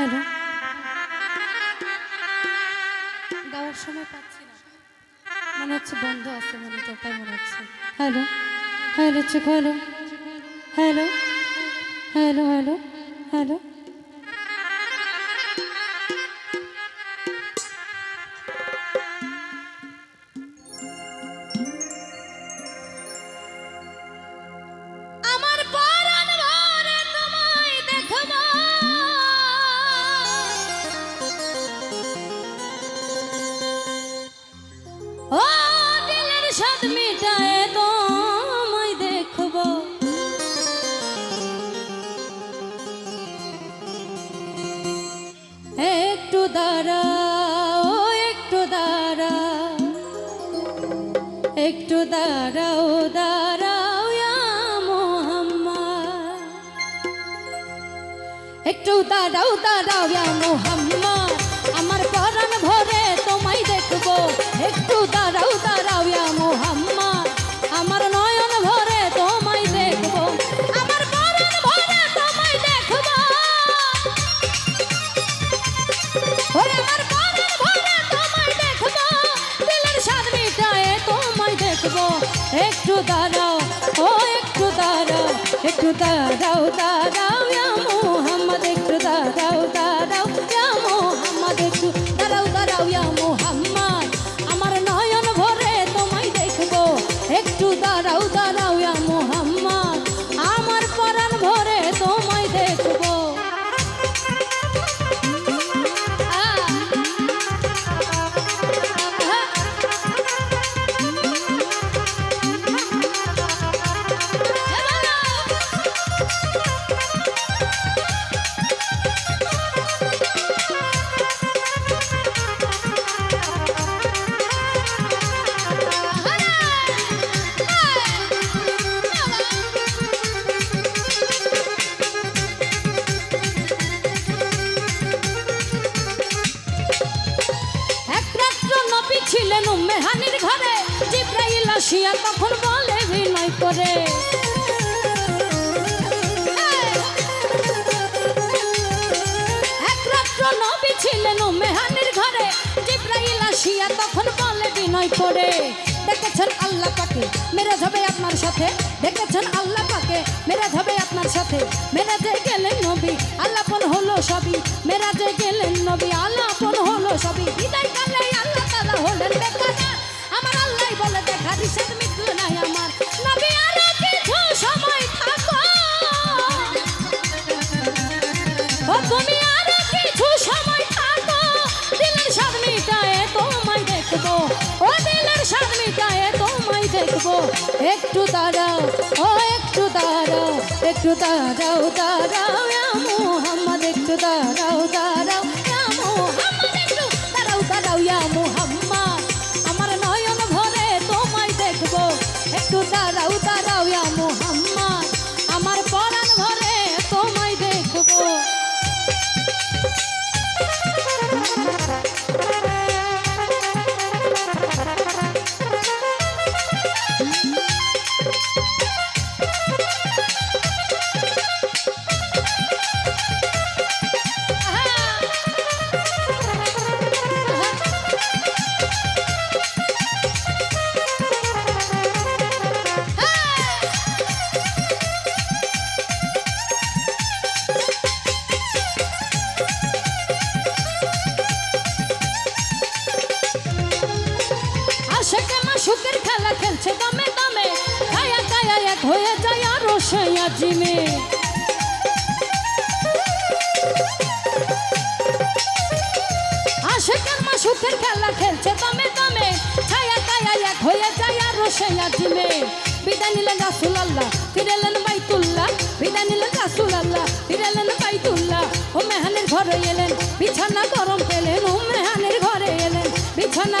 Hello. গাওয়ার সময় পাচ্ছি না। মনে হচ্ছে বন্ধ আছে মনে তো তাই মনে হচ্ছে। Hello. Hello check hello hello hello hello hello. একটু দাঁড়াও দাঁড়াও মোহাম্মদ। আমার পরাণ ভরে তোমায় দেখব। একটু দাঁড়াও দাঁড়াও মোহাম্মদ। আমার নয়ন ভরে তোমায় দেখব। আমার পরাণ ভরে তোমায় দেখব। ওরে আমার পরাণ ভরে তোমায় দেখব। দিলের স্বাদ মিটায়ে তোমায় দেখব। একটু দাঁড়াও, ও একটু দাঁড়াও একটু দাঁড়াও দাঁড়াও। আসিয়া তখন বলে বিনয় করে। এক রাত্র নবী ছিলেন উম্মে হানির ঘরে, জিব্রাইল আসিয়া তখন বলে বিনয় করে, দেখেছেন আল্লাহ পাকে? মেরে যাবে আপনার সাথে? দেখেছেন আল্লাহ পাকে? মেরে যাবে আপনার সাথে? মেরাজে গেলেন নবী, আল্লাপন হলো সবই। মেরাজে গেলেন একটু দাঁড়াও ও একটু দাঁড়াও একটু দাঁড়াও দাঁড়াও মোহাম্মদ একটু দাঁড়াও দাঁড়াও। খেলছে দমে দমে, খায়া খায়া, এক হয়ে যায় আরও সয়া জিমে। আশেকের মাসুকের খেলা খেলছে, দমে দমে, খায়া খায়া, এক হয়ে যায় আরও সয়া জিমে। বিদায় নিলেন রাসুল আল্লাহ ফিরেলেন বাইতুল্লাহ, বিদায় নিলেন রাসুল আল্লাহ ফিরেলেন বাইতুল্লাহ। ও মেহানের ঘরে এলেন, বিছানা গরম পেলেন, ও মেহানের ঘরে এলেন, বিছানা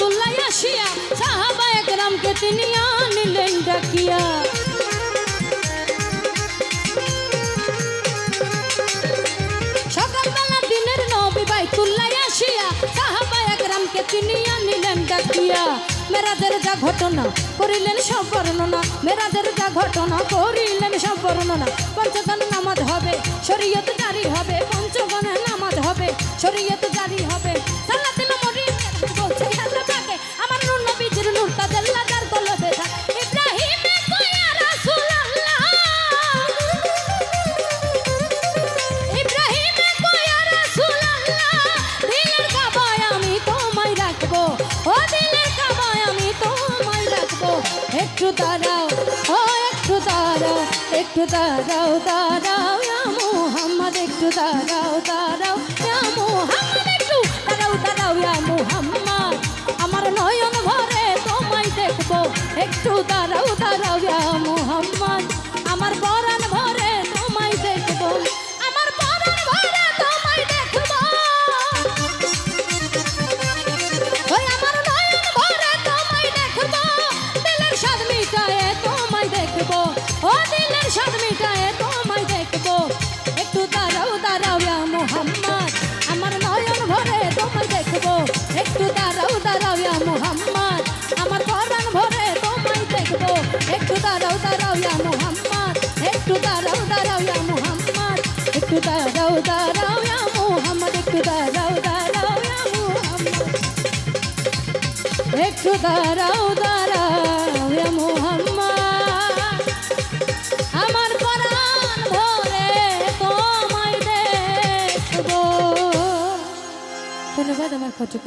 রহমতুল্লাহ আসিয়া সাহাবা একরামকে তিনি আনিলেন ডাকিয়া। সকালবেলা দিনের নবী বাইতুল্লাহ আসিয়া সাহাবা একরামকে তিনি আনিলেন ডাকিয়া। মেরাদের যা ঘটনা করিলেন সব বর্ণনা মেরাদের যা ঘটনা করিলেন সব বর্ণনা। পঞ্চগণ নামাজ হবে, শরীয়ত জারি হবে পঞ্চগণ নামাজ হবে, শরীয়ত জারি হবে। একটু দাঁড়াও দাঁড়াও মোহাম্মদ একটু দাঁড়াও দাঁড়াও। দাঁড়াও দাঁড়াও মোহাম্মা আমার পরাণ ভরে ধন্যবাদ আমার খরচ